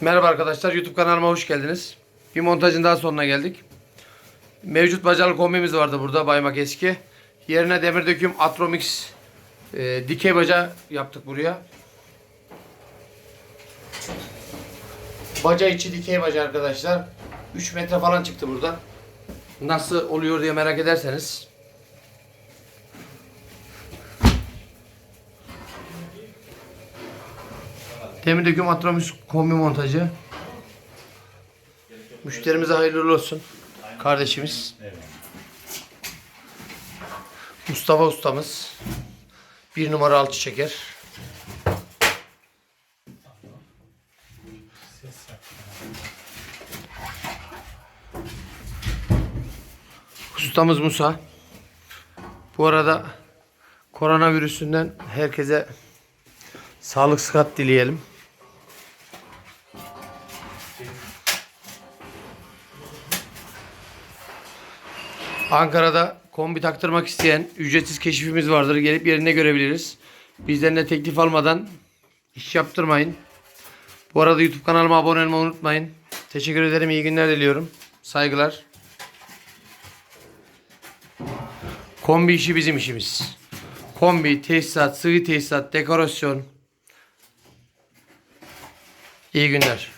Merhaba arkadaşlar YouTube kanalıma hoş geldiniz. Bir montajın daha sonuna geldik. Mevcut bacalı kombimiz vardı burada Baymak eski. Yerine demir döküm Atromix e, dikey baca yaptık buraya. Baca içi dikey baca arkadaşlar. 3 metre falan çıktı buradan. Nasıl oluyor diye merak ederseniz. Demir döküm Atromix kombi montajı. Müşterimize hayırlı olsun. Kardeşimiz. Mustafa ustamız. Bir numara alçı çeker. Ustamız Musa. Bu arada koronavirüsünden herkese sağlık sıhhat dileyelim. Ankara'da kombi taktırmak isteyen ücretsiz keşifimiz vardır. Gelip yerinde görebiliriz. Bizden de teklif almadan iş yaptırmayın. Bu arada YouTube kanalıma abone olmayı unutmayın. Teşekkür ederim. İyi günler diliyorum. Saygılar. Kombi işi bizim işimiz. Kombi, tesisat, sıvı tesisat, dekorasyon. İyi günler.